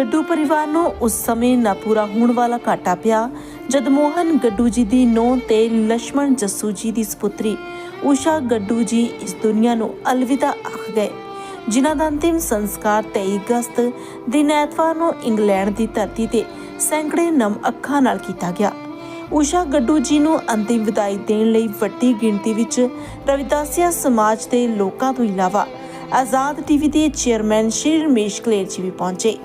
ਗੱਡੂ ਪਰਿਵਾਰ ਨੂੰ ਉਸ ਸਮੇਂ ਨਾ ਪੂਰਾ ਹੋਣ ਵਾਲਾ ਘਾਟਾ ਪਿਆ, ਜਦ ਮੋਹਨ ਗੱਡੂ ਜੀ ਦੀ ਨੋਂ ਤੇ ਲక్ష్మణ ਜੱਸੂ ਜੀ ਦੀ ਸੁਪੁੱਤਰੀ ਊਸ਼ਾ ਗੱਡੂ ਜੀ ਇਸ ਦੁਨੀਆ ਨੂੰ ਅਲਵਿਦਾ ਆਖ ਗਏ, ਜਿਨ੍ਹਾਂ ਦਾ ਅੰਤਿਮ ਸੰਸਕਾਰ 23 ਅਗਸਤ ਦਿਨ ਐਤਵਾਰ ਨੂੰ ਇੰਗਲੈਂਡ ਦੀ ਧਰਤੀ ਤੇ ਸੈਂਕੜੇ ਨਮ ਅੱਖਾਂ ਨਾਲ ਕੀਤਾ ਗਿਆ। ਊਸ਼ਾ ਗੱਡੂ ਜੀ ਨੂੰ ਅੰਤਿਮ ਵਿਦਾਈ ਦੇਣ ਲਈ ਵੱਡੀ ਗਿਣਤੀ ਵਿੱਚ ਰਵਿਦਾਸੀਆ ਸਮਾਜ ਦੇ ਲੋਕਾਂ ਤੋਂ ਇਲਾਵਾ ਆਜ਼ਾਦ ਟੀਵੀ ਦੇ ਚੇਅਰਮੈਨ ਸ਼੍ਰੀ ਰਮੇਸ਼ ਕਲੇਰ ਜੀ ਵੀ ਪਹੁੰਚੇ।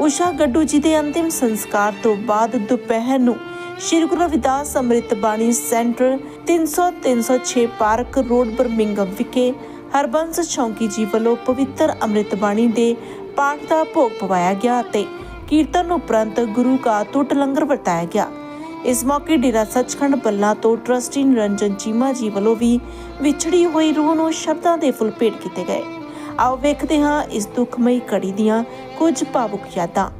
ਊਸ਼ਾ ਗੱਡੂ ਜੀ ਦੇ ਅੰਤਿਮ ਸੰਸਕਾਰ ਤੋਂ ਬਾਅਦ ਦੁਪਹਿਰ ਨੂੰ ਸ਼੍ਰੀ ਗੁਰੂ ਰਵਿਦਾਸ ਅੰਮ੍ਰਿਤ ਬਾਣੀ ਸੈਂਟਰ 300 306 ਪਾਰਕ ਰੋਡ ਬਰਮਿੰਗਮ ਵਿਖੇ ਹਰਬੰਸ ਚੌਂਕੀ ਜੀ ਵੱਲੋਂ ਪਵਿੱਤਰ ਅੰਮ੍ਰਿਤ ਬਾਣੀ ਦੇ ਪਾਠ ਦਾ ਭੋਗ ਪਵਾਇਆ ਗਿਆ ਅਤੇ ਕੀਰਤਨ ਉਪਰੰਤ ਗੁਰੂ ਕਾ ਟੁੱਟ ਲੰਗਰ ਵਰਤਾਇਆ ਗਿਆ। ਇਸ ਮੌਕੇ ਡੇਰਾ ਸੱਚਖੰਡ ਬੱਲਾ ਤੋਂ ਟਰਸਟੀ ਨਿਰੰਜਨ ਚੀਮਾ ਜੀ ਵੱਲੋਂ ਵੀ ਵਿਛੜੀ ਹੋਈ ਰੂਹ ਨੂੰ ਸ਼ਬਦਾਂ ਦੇ ਫੁੱਲ ਭੇਟ ਕੀਤੇ ਗਏ। ਆਓ ਵੇਖਦੇ ਹਾਂ ਇਸ ਦੁੱਖਮਈ ਘੜੀ ਦੀਆਂ ਕੁਝ ਭਾਵੁਕ ਯਾਦਾਂ।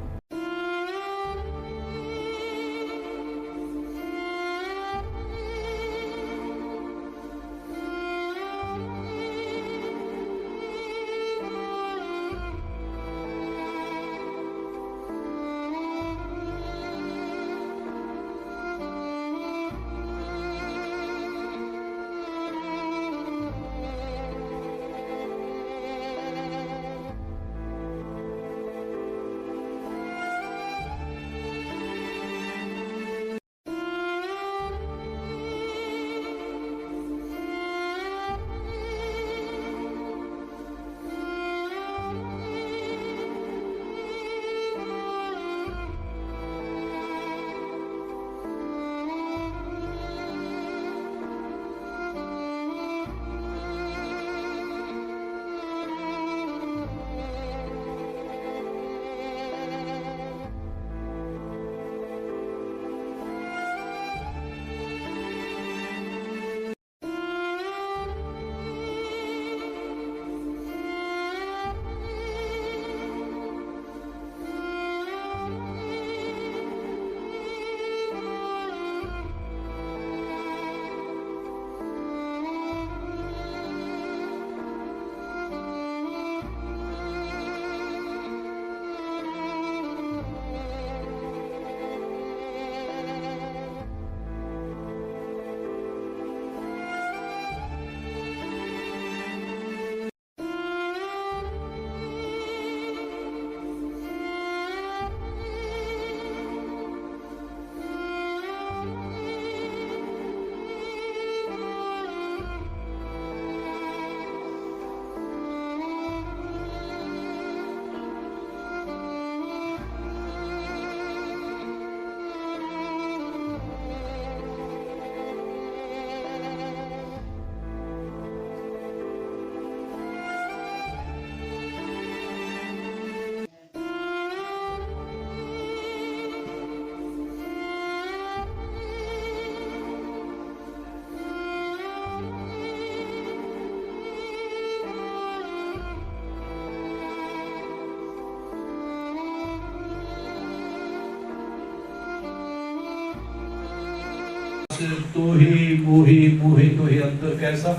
ਤੋ ਹੀ ਮੋਹੀ ਮੋਹੀ ਤੋ ਹੀ ਅੰਤਰ ਕੈਸਾ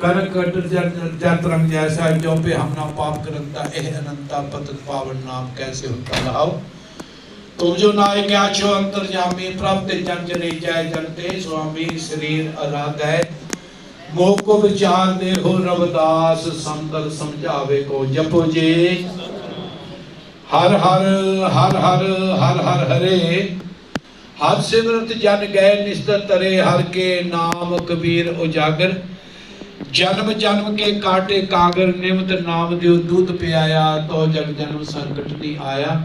ਕਰ ਕਟ ਜਤ ਰੰਗ ਜੈਸਾ ਜੋ पे हम ना पाप करता एह अनंता पतत पावन नाम कैसे होता लाओ तुम जो नायक आछो अंतर्जामी प्राप्त जन जने जय जनते स्वामी शरीर आराध है मोह को विचार दे हो रविदास संतल समझावे को जपो जे हर हर हर हर हर हर हरे ਹਰ ਸਿਮਰਤ ਜਨ ਗਏ ਨਿਸਤਰ ਤਰੇ, ਹਰ ਕੇ ਨਾਮ ਕਬੀਰ ਉਜਾਗਰ। ਜਨਮ ਜਨਮ ਕੇ ਕਾਟੇ ਕਾਗਰ, ਨਿਮਤ ਨਾਮ ਦਿਓ ਦੁੱਧ ਪਿਆਇਆ, ਤੋ ਜਗ ਜਨਮ ਸੰਕਟ ਨਹੀਂ ਆਇਆ।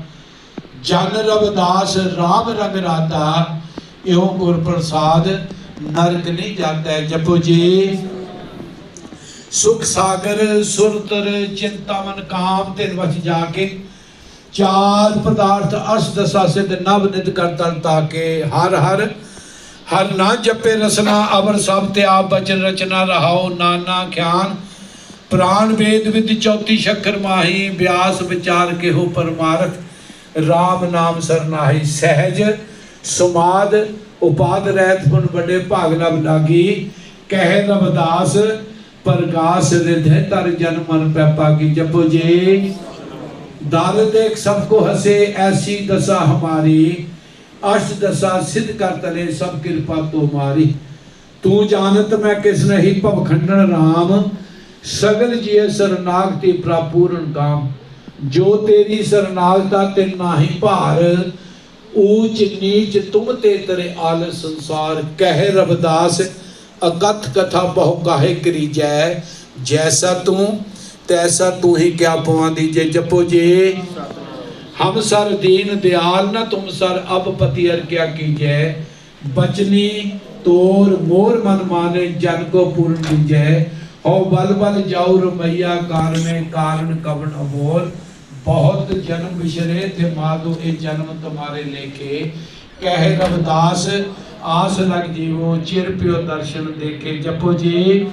ਜਨ ਰਵਿਦਾਸ RAM ਰੰਗ ਰਾਤਾ ਇਹੋ ਗੁਰ ਪ੍ਰਸਾਦ ਨਰਕ ਨਹੀਂ ਜਾਂਦਾ ਜਪੋ ਜੀ। ਸੁਖ ਸਾਗਰ ਸੁਰਤਰ ਚਿੰਤਾ ਮਨ ਕਾਮ ਤੇ ਵਚ ਜਾ ਕੇ ਚਾਰ ਪਦਾਰਥ ਅਸ ਦਸਾ ਸਿਧ ਨਵ ਨਿਤ ਕਰ ਤਨ ਤਾਕੇ ਹਰ ਹਰ। ਹਰ ਨਾ ਜਪੇ ਰਸਨਾ ਅਵਰ ਸਭ ਤੇ ਆਪ ਬਚਨ ਰਚਨਾ ਰਹਾਉ ਨਾਨਾ ਖਿਆਨ। ਪ੍ਰਾਨ ਵੇਦ ਵਿਦ ਚੌਥੀ ਸ਼ੱਕਰ ਮਾਹੀ ਬਿਆਸ ਵਿਚਾਰ ਕੇ ਪਰਮਾਰਥ। RAM ਨਾਮ ਸਰਨਾਹੀ ਸਹਿਜ। ਸੁਮਾਦ ਉਪਾਦ ਰਹਿਤ ਪੁਨ ਵੱਡੇ ਭਾਗ ਨਭ ਲਾਗੀ ਕਹਿ ਰਵਦਾਸ ਪ੍ਰਕਾਸ਼ ਰਿਧੇ ਤਰ ਜਨ ਮਨ ਪੈ ਪਾਗੀ ਜਪੋ ਜੀ। दार देख सबको हंसे ऐसी दशा हमारी अष्ट दशा सिद्ध कर तले सब कृपा तुम्हारी तू जानत मैं किस नहीं भवखंडन राम सगल जिय सरनागति प्रापूर्ण काम जो तेरी सरनागता ते नाही भार ऊंच नीच तुम ते तरे आल संसार कह रविदास अकथ कथा बहु काहे करी जय जैसा ਤੈਸਾ ਤੂੰ ਹੀ ਕਿਆ ਪਵਾਂ ਦੀਜੇ ਜਪੋ ਜੇ। ਹਮ ਸਰ ਦੀਨ ਦਿਆਲ ਨਾ ਤੁਮ ਸਰ, ਅਬ ਪਤੀ ਅਰ ਕਿਆ ਕੀਜੈ। ਬਚਨੀ ਤੋਰ ਮੋਰ ਮਨ ਮਾਨੇ, ਜਨ ਕੋ ਪੂਰਨ ਦੀਜੈ ਹਉ ਬਲ ਬਲ ਜਾਉ ਰਮਈਆ ਕਾਰਨੇ ਕਾਰਨ ਕਵਣ ਅਬੋਲ ਬਹੁਤ ਜਨਮ ਵਿਸ਼ਰੇ ਤੇ ਮਾਦੋ ਇਹ ਜਨਮ ਤੁਮਾਰੇ ਲੇਖੇ। ਕਹਿ ਰਵਦਾਸ, ਆਸ ਲਗ ਜੀਵੋ, ਚਿਰ ਪਿਓ ਦਰਸ਼ਨ ਦੇਖੇ। ਜਪੋ ਜੀ।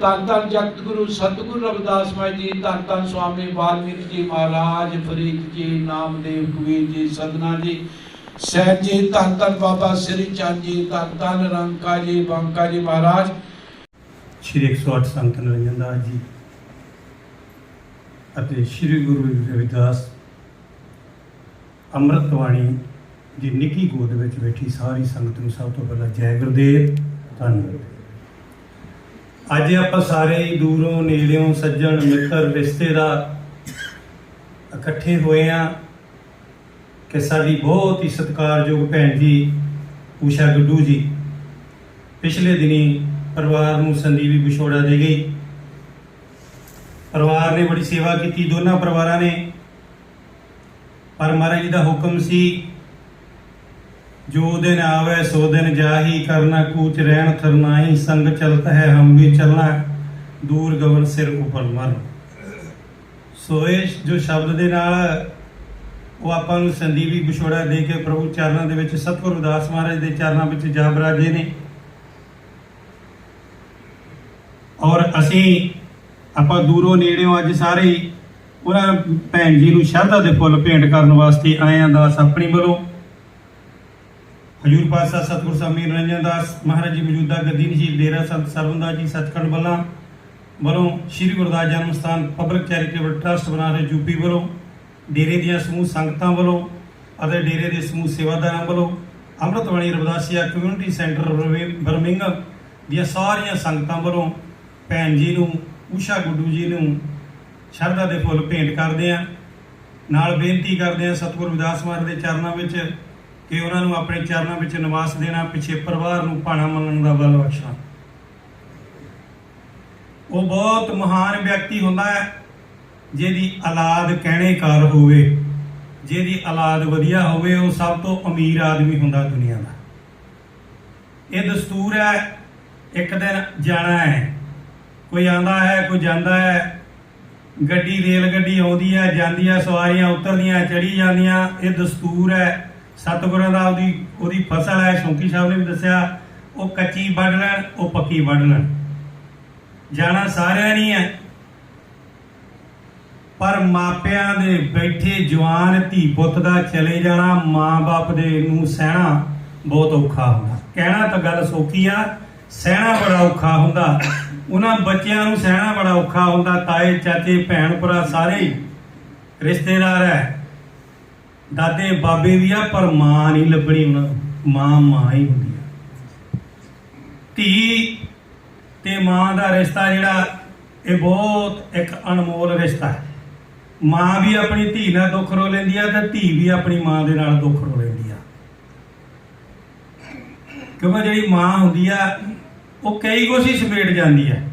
ਧੰਨ ਧੰਨ ਜਗਤ ਗੁਰੂ ਸਤਿਗੁਰੂ ਰਵਿਦਾਸ ਮਾਈ ਜੀ, ਧੰਨ ਧੰਨ ਸਵਾਮੀ ਵਾਲਮੀਕ ਜੀ ਮਹਾਰਾਜ, ਫਰੀਦ ਜੀ, ਨਾਮਦੇਵ ਕਬੀਰ ਜੀ, ਸਦਨਾ ਜੀ, ਸਹਿਜ ਜੀ, ਧੰਨ ਧੰਨ ਬਾਬਾ ਸ੍ਰੀ ਚੰਦ ਜੀ, ਧੰਨ ਧੰਨ ਰੰਕਾ ਜੀ, ਬੰਕਾ ਜੀ ਮਹਾਰਾਜ। ਸ਼੍ਰੀ 108 ਸੰਤ ਨਿਰੰਜਨ ਦਾਸ ਜੀ ਅਤੇ ਸ਼੍ਰੀ ਗੁਰੂ ਰਵਿਦਾਸ ਅੰਮ੍ਰਿਤ ਬਾਣੀ ਦੀ ਨਿੱਕੀ ਗੋਦ ਵਿੱਚ ਬੈਠੀ ਸਾਰੀ ਸੰਗਤ ਨੂੰ ਸਭ ਤੋਂ ਪਹਿਲਾਂ ਜੈ ਗੁਰਦੇਵ, ਧੰਨਵਾਦ। ਅੱਜ ਆਪਾਂ ਸਾਰੇ ਹੀ ਦੂਰੋਂ, ਨੇੜਿਓਂ, ਸੱਜਣ, ਮਿੱਤਰ, ਰਿਸ਼ਤੇਦਾਰ ਇਕੱਠੇ ਹੋਏ ਆ ਕਿ ਸਾਡੀ ਬਹੁਤ ਹੀ ਸਤਿਕਾਰਯੋਗ ਭੈਣ ਜੀ, ਊਸ਼ਾ ਗੁੱਡੂ ਜੀ। ਪਿਛਲੇ ਦਿਨੀ ਪਰਿਵਾਰ ਨੂੰ ਸੰਦੀਪੀ ਵਿਛੋੜਾ ਦੇ ਗਈ। ਪਰਿਵਾਰ ਨੇ ਬੜੀ ਸੇਵਾ ਕੀਤੀ, ਦੋਨਾਂ ਪਰਿਵਾਰਾਂ ਨੇ। ਪਰ ਮਹਾਰਾਜ ਜੀ ਦਾ ਹੁਕਮ ਸੀ ਜੋ ਦਿਨ ਆਵੇ, ਸੋ ਦਿਨ ਜਾਹੀ, ਕਰਨਾ ਕੂਚ ਰਹਿਣ ਥਰਨਾਹੀ ਸੰਗ ਚਲਤ ਹੈ, ਹਮ ਵੀ ਚੱਲਣਾ। ਦੂਰ ਗਵਨ ਸਿਰ ਉਪਰ ਮਨ ਸੋ ਇਹ ਜੋ ਸ਼ਬਦ ਦੇ ਨਾਲ ਉਹ ਆਪਾਂ ਨੂੰ ਸੰਦੀਪੀ ਵਿਛੋੜਾ ਦੇ ਕੇ ਪ੍ਰਭੂ ਚਰਨਾਂ ਦੇ ਵਿੱਚ ਸਤਿਗੁਰੂ ਉਦਾਸ ਮਹਾਰਾਜ ਦੇ ਚਰਨਾਂ ਵਿੱਚ ਜਾ ਬਰਾਜੇ ਨੇ। ਔਰ ਅਸੀਂ ਆਪਾਂ ਦੂਰੋਂ ਨੇੜਿਓਂ ਅੱਜ ਸਾਰੇ ਉਹਨਾਂ ਭੈਣ ਜੀ ਨੂੰ ਸ਼ਰਧਾ ਦੇ ਫੁੱਲ ਭੇਂਟ ਕਰਨ ਵਾਸਤੇ ਆਏ ਆਂ ਦਾਸ ਆਪਣੀ ਵੱਲੋਂ। ਹਜੂਰ ਪਾਤਸ਼ਾਹ ਸਤਿਗੁਰ ਸਾਮੀ ਰੰਜਨ ਦਾਸ ਮਹਾਰਾਜ ਜੀ ਮੌਜੂਦਾ ਗੱਦੀ ਨਸ਼ੀਲ ਡੇਰਾ ਸੰਤ ਸਰਵੰਦਾ ਜੀ ਸਤਖੰਡ ਵੱਲੋਂ ਵੱਲੋਂ ਸ੍ਰੀ ਗੁਰਦਾਸ ਜਨਮ ਸਥਾਨ ਪਬਲਿਕ ਚੈਰੀਟੇਬਲ ਟਰਸਟ ਬਣਾ ਰਹੇ ਯੂਪੀ ਵੱਲੋਂ, ਡੇਰੇ ਦੀਆਂ ਸਮੂਹ ਸੰਗਤਾਂ ਵੱਲੋਂ ਅਤੇ ਡੇਰੇ ਦੇ ਸਮੂਹ ਸੇਵਾਦਾਰਾਂ ਵੱਲੋਂ Amritwani Ravidassia community centre Birmingham ਦੀਆਂ ਸਾਰੀਆਂ ਸੰਗਤਾਂ ਵੱਲੋਂ ਭੈਣ ਜੀ ਨੂੰ, ਊਸ਼ਾ ਗੁੱਡੂ ਜੀ ਨੂੰ ਸ਼ਰਧਾ ਦੇ ਫੁੱਲ ਭੇਂਟ ਕਰਦੇ ਆਂ ਨਾਲ ਬੇਨਤੀ ਕਰਦੇ ਆਂ ਸਤਿਗੁਰ ਵਿਦਾਸ ਮਾਰ ਦੇ ਚਰਨਾਂ ਵਿੱਚ ਕਿ ਉਹਨਾਂ ਨੂੰ ਆਪਣੇ ਚਰਨਾਂ ਵਿੱਚ ਨਿਵਾਸ ਦੇਣਾ, ਪਿੱਛੇ ਪਰਿਵਾਰ ਨੂੰ ਭਾਣਾ ਮੰਨਣ ਦਾ ਬਲ ਬਖਸ਼ਣਾ ਉਹ ਬਹੁਤ ਮਹਾਨ ਵਿਅਕਤੀ ਹੁੰਦਾ ਹੈ, ਜਿਹਦੀ ਔਲਾਦ ਕਹਿਣੇ ਕਾਰ ਹੋਵੇ, ਜਿਹਦੀ ਔਲਾਦ ਵਧੀਆ ਹੋਵੇ, ਉਹ ਸਭ ਤੋਂ ਅਮੀਰ ਆਦਮੀ ਹੁੰਦਾ ਦੁਨੀਆ ਦਾ। ਇਹ ਦਸਤੂਰ ਹੈ, ਇੱਕ ਦਿਨ ਜਾਣਾ ਹੈ। ਕੋਈ ਆਂਦਾ ਹੈ, ਕੋਈ ਜਾਂਦਾ ਹੈ। ਗੱਡੀ, ਰੇਲ ਗੱਡੀ ਆਉਂਦੀ ਹੈ ਜਾਂਦੀ ਹੈ ਸਵਾਰੀਆਂ, ਉਤਰਦੀਆਂ ਚੜੀ ਜਾਂਦੀਆਂ, ਇਹ ਦਸਤੂਰ ਹੈ। ਸਤਿਗੁਰਾਂ ਦਾ ਉਹਦੀ ਉਹਦੀ ਫਸਲ ਹੈ, ਸ਼ੌਂਕੀ ਸਾਹਿਬ ਨੇ ਵੀ ਦੱਸਿਆ, ਉਹ ਕੱਚੀ ਵੱਢ ਲੈਣ, ਉਹ ਪੱਕੀ ਵੱਢ ਲੈਣ। ਜਾਣਾ ਸਾਰਿਆਂ ਨਹੀਂ ਹੈ ਪਰ ਮਾਪਿਆਂ ਦੇ ਬੈਠੇ ਜਵਾਨ ਧੀ ਪੁੱਤ ਦਾ ਚਲੇ ਜਾਣਾ ਮਾਂ-ਬਾਪ ਦੇ ਨੂੰ ਸਹਿਣਾ ਬਹੁਤ ਔਖਾ ਹੁੰਦਾ। ਕਹਿਣਾ ਤਾਂ ਗੱਲ ਸੌਖੀ ਆ, ਸਹਿਣਾ ਬੜਾ ਔਖਾ ਹੁੰਦਾ। ਉਹਨਾਂ ਬੱਚਿਆਂ ਨੂੰ ਸਹਿਣਾ ਬੜਾ ਔਖਾ ਹੁੰਦਾ, ਤਾਏ, ਚਾਚੇ, ਭੈਣ, ਭਰਾ ਸਾਰੇ ਰਿਸ਼ਤੇਦਾਰ ਹੈ। ਦਾਦੇ ਬਾਬੇ ਵੀ ਆ, ਪਰ ਮਾਂ ਨਹੀਂ ਲੱਭਣੀ ਉਹਨਾਂ ਮਾਂ ਮਾਂ ਹੀ ਹੁੰਦੀ ਆ। ਧੀ ਤੇ ਮਾਂ ਦਾ ਰਿਸ਼ਤਾ ਜਿਹੜਾ, ਇਹ ਬਹੁਤ ਇੱਕ ਅਨਮੋਲ ਰਿਸ਼ਤਾ ਹੈ। ਮਾਂ ਵੀ ਆਪਣੀ ਧੀ ਨਾਲ ਦੁੱਖ ਰੋ ਲੈਂਦੀ ਆ ਤੇ ਧੀ ਵੀ ਆਪਣੀ ਮਾਂ ਦੇ ਨਾਲ ਦੁੱਖ ਰੋ ਲੈਂਦੀ ਆ। ਕਿਉਂਕਿ ਜਿਹੜੀ ਮਾਂ ਹੁੰਦੀ ਆ, ਉਹ ਕਈ ਕੁਛ ਹੀ ਸਮੇਟ ਜਾਂਦੀ ਹੈ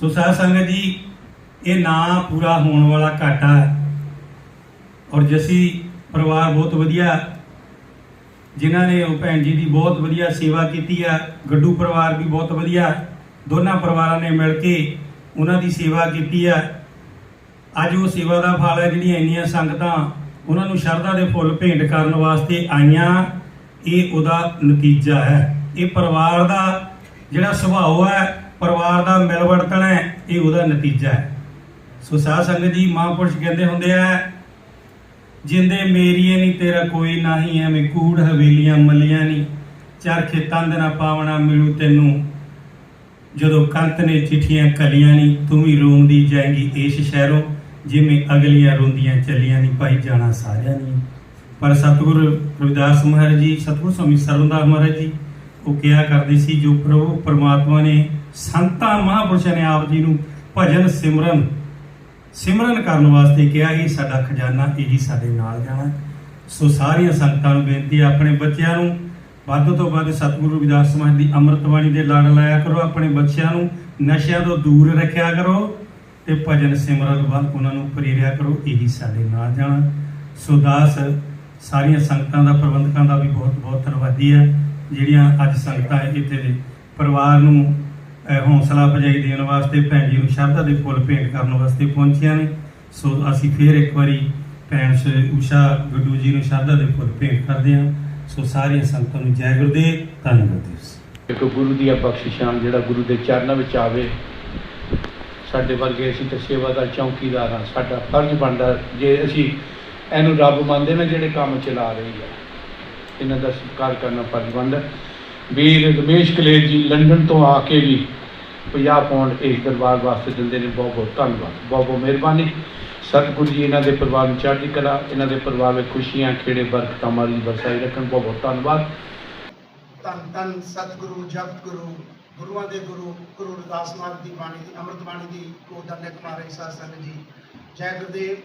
ਸੋ ਸਾਧ ਸੰਗਤ ਜੀ, ਇਹ ਨਾ ਪੂਰਾ ਹੋਣ ਵਾਲਾ ਘਾਟਾ ਹੈ। ਔਰ ਜਸੀ ਪਰਿਵਾਰ ਬਹੁਤ ਵਧੀਆ, ਜਿਨ੍ਹਾਂ ਨੇ ਉਹ ਭੈਣ ਜੀ ਦੀ ਬਹੁਤ ਵਧੀਆ ਸੇਵਾ ਕੀਤੀ ਆ, ਗੱਡੂ ਪਰਿਵਾਰ ਵੀ ਬਹੁਤ ਵਧੀਆ, ਦੋਨਾਂ ਪਰਿਵਾਰਾਂ ਨੇ ਮਿਲ ਕੇ ਉਹਨਾਂ ਦੀ ਸੇਵਾ ਕੀਤੀ ਆ। ਅੱਜ ਉਹ ਸੇਵਾ ਦਾ ਫਲ ਹੈ ਜਿਹੜੀਆਂ ਇੰਨੀਆਂ ਸੰਗਤਾਂ ਉਹਨਾਂ ਨੂੰ ਸ਼ਰਧਾ ਦੇ ਫੁੱਲ ਭੇਂਟ ਕਰਨ ਵਾਸਤੇ ਆਈਆਂ, ਇਹ ਉਹਦਾ ਨਤੀਜਾ ਹੈ। ਇਹ ਪਰਿਵਾਰ ਦਾ ਜਿਹੜਾ ਸੁਭਾਅ ਹੈ, ਪਰਿਵਾਰ ਦਾ ਮਿਲ ਵਰਤਣ ਹੈ, ਇਹ ਉਹਦਾ ਨਤੀਜਾ ਹੈ। ਸੋ ਸਾਧ ਸੰਗਤ ਜੀ, ਮਹਾਂਪੁਰਸ਼ ਕਹਿੰਦੇ ਹੁੰਦੇ ਆ ਜਿੰਦੇ ਮੇਰੀਏ ਨਹੀਂ ਤੇਰਾ ਕੋਈ ਨਹੀਂ, ਐਵੇਂ ਕੂੜ ਹਵੇਲੀਆਂ ਮੱਲੀਆਂ ਨਹੀਂ ਚਾਰ ਖੇਤਾਂ ਦੇ ਨਾ ਪਾਵਣਾ ਮਿਲੂ ਤੈਨੂੰ। ਜਦੋਂ ਕੰਤ ਨੇ ਚਿੱਠੀਆਂ ਕਲੀਆਂ ਨਹੀਂ ਤੂੰ ਵੀ ਰੋਂਦੀ ਜਾਏਂਗੀ ਇਸ ਸ਼ਹਿਰੋਂ, ਜਿਵੇਂ ਅਗਲੀਆਂ ਰੋਂਦੀਆਂ ਚੱਲੀਆਂ ਨਹੀਂ ਭਾਈ ਜਾਣਾ ਸਾਰਿਆਂ ਨੇ ਪਰ ਸਤਿਗੁਰ ਰਵਿਦਾਸ ਮਹਾਰਾਜ ਜੀ, ਸਤਿਗੁਰ ਸਵਾਮੀ ਸਰਵਦਾਸ ਮਹਾਰਾਜ ਜੀ, ਉਹ ਕਿਹਾ ਕਰਦੇ ਸੀ, ਜੋ ਪ੍ਰਭੂ ਪਰਮਾਤਮਾ ਨੇ ਸੰਤਾਂ ਮਹਾਂਪੁਰਸ਼ਾਂ ਨੇ ਆਪ ਜੀ ਨੂੰ ਭਜਨ ਸਿਮਰਨ ਸਿਮਰਨ ਕਰਨ ਵਾਸਤੇ ਕਿਹਾ ਹੀ ਸਾਡਾ ਖਜ਼ਾਨਾ ਇਹੀ ਸਾਡੇ ਨਾਲ ਜਾਣਾ ਸੋ ਸਾਰੀਆਂ ਸੰਗਤਾਂ ਨੂੰ ਬੇਨਤੀ ਹੈ, ਆਪਣੇ ਬੱਚਿਆਂ ਨੂੰ ਵੱਧ ਤੋਂ ਵੱਧ ਸਤਿਗੁਰੂ ਰਵਿਦਾਸ ਸਮਾਜ ਦੀ ਅੰਮ੍ਰਿਤ ਬਾਣੀ ਦੇ ਲੜ ਲਾਇਆ ਕਰੋ, ਆਪਣੇ ਬੱਚਿਆਂ ਨੂੰ ਨਸ਼ਿਆਂ ਤੋਂ ਦੂਰ ਰੱਖਿਆ ਕਰੋ ਤੇ ਭਜਨ ਸਿਮਰਨ ਵੱਲ ਉਹਨਾਂ ਨੂੰ ਪ੍ਰੇਰਿਆ ਕਰੋ, ਇਹੀ ਸਾਡੇ ਨਾਲ ਜਾਣਾ ਸੋ ਦਾਸ, ਸਾਰੀਆਂ ਸੰਗਤਾਂ ਦਾ, ਪ੍ਰਬੰਧਕਾਂ ਦਾ ਵੀ ਬਹੁਤ ਬਹੁਤ ਧੰਨਵਾਦੀ ਹੈ, ਜਿਹੜੀਆਂ ਅੱਜ ਸੰਗਤਾਂ ਇੱਥੇ ਦੇ ਪਰਿਵਾਰ ਨੂੰ ਹੌਸਲਾ ਅਫਜ਼ਾਈ ਦੇਣ ਵਾਸਤੇ ਭੈਣ ਜੀ ਨੂੰ ਸ਼ਰਧਾ ਦੇ ਫੁੱਲ ਭੇਂਟ ਕਰਨ ਵਾਸਤੇ ਪਹੁੰਚੀਆਂ ਨੇ। ਸੋ ਅਸੀਂ ਫੇਰ ਇੱਕ ਵਾਰੀ ਭੈਣ ਸ਼ ਉਸ਼ਾ ਗੱਡੂ ਜੀ ਨੂੰ ਸ਼ਰਧਾ ਦੇ ਫੁੱਲ ਭੇਂਟ ਕਰਦੇ ਹਾਂ। ਸੋ ਸਾਰੀਆਂ ਸੰਗਤਾਂ ਨੂੰ ਜੈ ਗੁਰਦੇਵ ਧੰਨਵਾਦ ਗੁਰਦੇਵ ਇੱਕ ਗੁਰੂ ਦੀਆਂ ਬਖਸ਼ਿਸ਼ਾਂ ਜਿਹੜਾ ਗੁਰੂ ਦੇ ਚਰਨਾਂ ਵਿੱਚ ਆਵੇ, ਸਾਡੇ ਵਰਗੇ ਅਸੀਂ ਤਾਂ ਸੇਵਾਦਾਰ ਚੌਕੀਦਾਰ ਹਾਂ, ਸਾਡਾ ਫਰਜ਼ ਬਣਦਾ ਜੇ ਅਸੀਂ ਇਹਨੂੰ ਰੱਬ ਮੰਨਦੇ ਨਾ ਜਿਹੜੇ ਕੰਮ ਚਲਾ ਰਹੀ ਆ। ਇਹਨਾਂ ਦਾ ਸਤਿਕਾਰ ਕਰਨਾ ਫਰਜ਼ ਬਣਦਾ। ਵੀਰ ਰਮੇਸ਼ ਕਲੇਰ ਜੀ ਲੰਡਨ ਤੋਂ ਆ ਕੇ ਵੀ 50 ਪੌਂਡ ਇਸ ਦਰਬਾਰ ਵਾਸਤੇ ਦਿੰਦੇ ਨੇ। ਬਹੁਤ ਬਹੁਤ ਧੰਨਵਾਦ। ਬਹੁਤ ਬਹੁਤ ਮਿਹਰਬਾਨੀ। ਸਤਿਗੁਰੂ ਜੀ ਇਹਨਾਂ ਦੇ ਪਰਿਵਾਰ ਨੂੰ ਚੜ੍ਹਦੀ ਕਲਾ, ਇਹਨਾਂ ਦੇ ਪਰਿਵਾਰ ਵਿੱਚ ਖੁਸ਼ੀਆਂ, ਖੇੜੇ, ਬਰਕਤਾਂ ਮਾਰੀ ਵਰਸਾਈ ਰੱਖਣ। ਬਹੁਤ ਬਹੁਤ ਧੰਨਵਾਦ। ਧੰਨ ਧੰਨ ਸਤਿਗੁਰੂ ਜਪਤ ਗੁਰੂ, ਗੁਰੂਆਂ ਦੇ ਗੁਰੂ ਗੁਰੂ ਰਵਿਦਾਸ ਮਹਾਰਾਜ ਦੀ ਬਾਣੀ ਦੀ, ਅੰਮ੍ਰਿਤ ਬਾਣੀ ਦੀ ਕੋਦਾ ਨਿਕ ਮਾਰੇ ਸਾਧ ਸੰਗਤ ਜੀ। ਜੈ ਗੁਰਦੇਵ,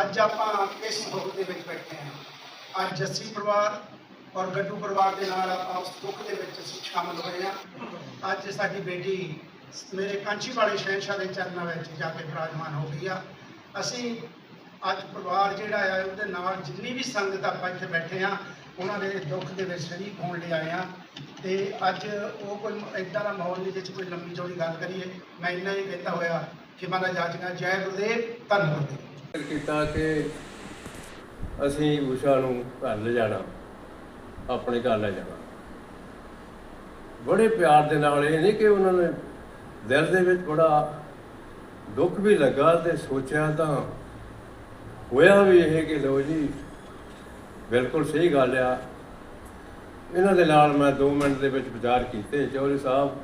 ਅੱਜ ਆਪਾਂ ਇਸ ਦੁੱਖ ਦੇ ਵਿੱਚ ਬੈਠੇ ਹਾਂ। ਅੱਜ ਜੱਸੀ ਪਰਿਵਾਰ ਔਰ ਗੱਡੂ ਪਰਿਵਾਰ ਦੇ ਨਾਲ ਆਪਾਂ ਉਸ ਦੁੱਖ ਦੇ ਵਿੱਚ ਸ਼ਾਮਲ ਹੋਏ ਹਾਂ। ਅੱਜ ਸਾਡੀ ਬੇਟੀ ਮੇਰੇ ਕਾਂਚੀ ਵਾਲੇ ਸ਼ਹਿਨਸ਼ਾਹ ਦੇ ਚਰਨਾਂ ਵਿੱਚ ਜਾ ਕੇ ਬਿਰਾਜਮਾਨ ਹੋ ਗਈ ਆ। ਅਸੀਂ ਅੱਜ ਪਰਿਵਾਰ ਜਿਹੜਾ ਆ, ਉਹਦੇ ਨਾਲ ਜਿੰਨੀ ਵੀ ਸੰਗਤ ਆਪਾਂ ਇੱਥੇ ਬੈਠੇ ਆ ਉਹਨਾਂ ਦੇ ਦੁੱਖ ਦੇ ਵਿੱਚ ਸ਼ਰੀਕ ਹੋਣ ਲਈ ਆਏ ਆ ਤੇ ਅੱਜ ਉਹ ਕੋਈ ਇਦਾਂ ਦਾ ਮਾਹੌਲ ਨਹੀਂ, ਜਿਸ ਕੋਈ ਲੰਮੀ ਚੌੜੀ ਗੱਲ ਕਰੀਏ। ਮੈਂ ਇੰਨਾ ਹੀ ਕਹਿੰਦਾ ਹੋਇਆ ਕਿ ਮਹਾਰਾਜ ਜਾਚਗਾ ਜੈ ਗੁਰਦੇਵ, ਧੰਨ ਕੀਤਾ ਕਿ ਅਸੀਂ ਉਸ਼ਾ ਨੂੰ ਘਰ ਲੈ ਜਾਣਾ ਆਪਣੇ ਘਰ ਲੈ ਜਾਣਾ ਬੜੇ ਪਿਆਰ ਦੇ ਨਾਲ ਇਹ ਨਹੀਂ ਕਿ ਉਹਨਾਂ ਨੇ ਦਿਲ ਦੇ ਵਿੱਚ ਬੜਾ ਦੁੱਖ ਵੀ ਲੱਗਾ ਤੇ ਸੋਚਿਆ ਤਾਂ ਹੋਇਆ ਵੀ ਇਹ ਕਿ ਲੋ ਜੀ, ਬਿਲਕੁਲ ਸਹੀ ਗੱਲ ਆ। ਇਹਨਾਂ ਦੇ ਨਾਲ ਮੈਂ 2 ਮਿੰਟ ਦੇ ਵਿੱਚ ਵਿਚਾਰ ਕੀਤੇ। ਚੌਧਰੀ ਸਾਹਿਬ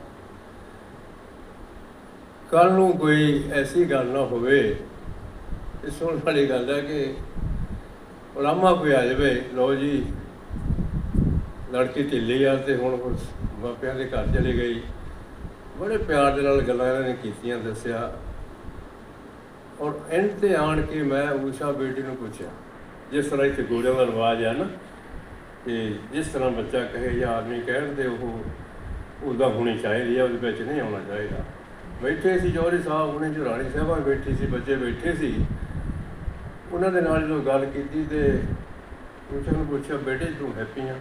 ਕੱਲ ਨੂੰ ਕੋਈ ਐਸੀ ਗੱਲ ਨਾ ਹੋਵੇ। ਇਹ ਸੁਣ ਵਾਲੀ ਗੱਲ ਹੈ ਕਿ ਉਲਾਮਾ ਕੋਈ ਆ ਜਾਵੇ। ਲੋ ਜੀ ਲੜਕੀ ਢਿੱਲੀ ਆ ਤੇ ਹੁਣ ਮਾਪਿਆਂ ਦੇ ਘਰ ਚਲੇ ਗਈ ਬੜੇ ਪਿਆਰ ਦੇ ਨਾਲ ਗੱਲਾਂ ਇਹਨਾਂ ਨੇ ਕੀਤੀਆਂ, ਦੱਸਿਆ। ਔਰ ਐਂਡ ਤੇ ਆਣ ਕੇ ਮੈਂ ਊਸ਼ਾ ਬੇਟੀ ਨੂੰ ਪੁੱਛਿਆ, ਜਿਸ ਤਰ੍ਹਾਂ ਇੱਥੇ ਗੋੜਿਆਂ ਦਾ ਰਿਵਾਜ ਆ ਨਾ ਕਿ ਜਿਸ ਤਰ੍ਹਾਂ ਬੱਚਾ ਕਹੇ ਜਾਂ ਆਦਮੀ ਕਹਿਣ ਤੇ ਉਹ ਉਹਦਾ ਹੋਣੀ ਚਾਹੀਦੀ ਆ, ਉਹਦੇ ਵਿੱਚ ਨਹੀਂ ਆਉਣਾ ਚਾਹੀਦਾ। ਬੈਠੇ ਸੀ ਜੋਰੀ ਸਾਹਿਬ, ਉਹਨੇ ਜੋ ਰਾਣੀ ਸਾਹਿਬਾਂ ਬੈਠੀ ਸੀ, ਬੱਚੇ ਬੈਠੇ ਸੀ, ਉਹਨਾਂ ਦੇ ਨਾਲ ਜਦੋਂ ਗੱਲ ਕੀਤੀ ਤੇ ਉਸ ਨੂੰ ਪੁੱਛਿਆ, ਬੇਟੇ ਤੂੰ ਹੈਪੀ ਆ?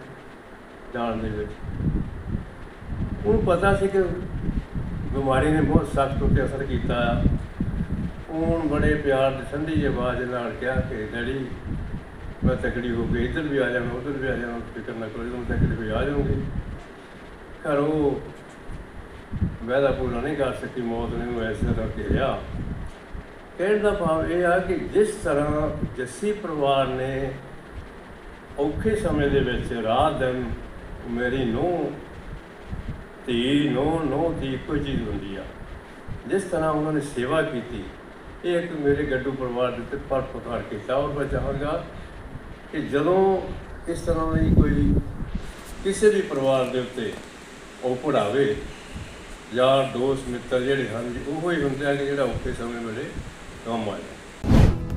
ਜਾਣ ਦੇ ਵਿੱਚ। ਉਹਨੂੰ ਪਤਾ ਸੀ ਕਿ ਬਿਮਾਰੀ ਨੇ ਬਹੁਤ ਸਖਤ ਉੱਤੇ ਅਸਰ ਕੀਤਾ। ਆ ਉਹਨ ਬੜੇ ਪਿਆਰ ਤੇ ਠੰਡੀ ਜਿਹੀ ਆਵਾਜ਼ ਨਾਲ ਕਿਹਾ ਕਿ, ਡੈਡੀ, ਮੈਂ ਤਕੜੀ ਹੋ ਗਈ ਇੱਧਰ ਵੀ ਆ ਜਾਵਾਂ, ਉੱਧਰ ਵੀ ਆ ਜਾਵਾਂ ਫਿਕਰ ਨਾ ਕਰੋ, ਜਦੋਂ ਤਕੜੀ ਵੀ ਆ ਜਾਊਂਗੀ। ਘਰੋਂ ਵਾਅਦਾ ਪੂਰਾ ਨਹੀਂ ਕਰ ਸਕੀ, ਮੌਤ ਨੇ ਉਹਨੂੰ ਐਸੇ ਤਰ੍ਹਾਂ ਘੇਰਿਆ। ਕਹਿਣ ਦਾ ਭਾਵ ਇਹ ਆ ਕਿ ਜਿਸ ਤਰ੍ਹਾਂ ਜੱਸੀ ਪਰਿਵਾਰ ਨੇ ਔਖੇ ਸਮੇਂ ਦੇ ਵਿੱਚ ਰਾਤ ਦਿਨ ਮੇਰੀ ਨੂੰਹ, ਧੀ ਨੂੰ ਨੂੰਹ ਦੀ ਇੱਕੋ ਚੀਜ਼ ਹੁੰਦੀ ਆ। ਜਿਸ ਤਰ੍ਹਾਂ ਉਹਨਾਂ ਨੇ ਸੇਵਾ ਕੀਤੀ, ਇਹ ਇੱਕ ਮੇਰੇ ਗੱਡੂ ਪਰਿਵਾਰ ਦੇ ਉੱਤੇ ਪਰ ਪੁਕਾਰ ਕੀਤਾ। ਔਰ ਮੈਂ ਚਾਹਾਂਗਾ ਕਿ ਜਦੋਂ ਇਸ ਤਰ੍ਹਾਂ ਦੀ ਕੋਈ ਕਿਸੇ ਵੀ ਪਰਿਵਾਰ ਦੇ ਉੱਤੇ ਉਹ ਪੜਾਵੇ ਯਾਰ, ਦੋਸਤ, ਮਿੱਤਰ ਜਿਹੜੇ ਹਨ, ਉਹ ਹੀ ਹੁੰਦੇ ਆ ਕਿ ਜਿਹੜਾ ਔਖੇ ਸਮੇਂ ਵੇਲੇ ਕੰਮ ਆ ਜਾਏ।